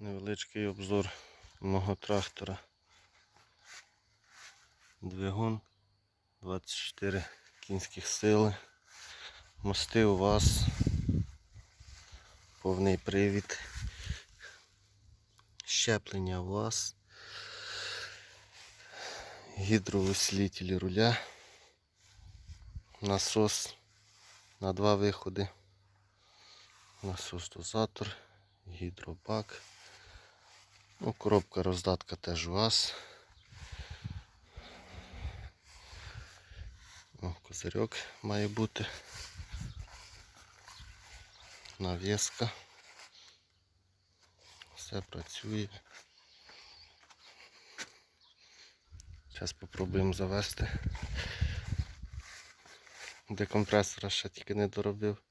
Невеличкий обзор мого трактора. Двигун 24 кінських сили. Мости у вас. Повний привід. Щеплення у вас. Гідровисилителі руля. Насос на два виходи. Насос дозатор, гідробак. Ну, коробка роздатка теж у вас. О, козирьок має бути. Навіска. Все працює. Зараз спробуємо завести. Декомпресора ще тільки не доробив.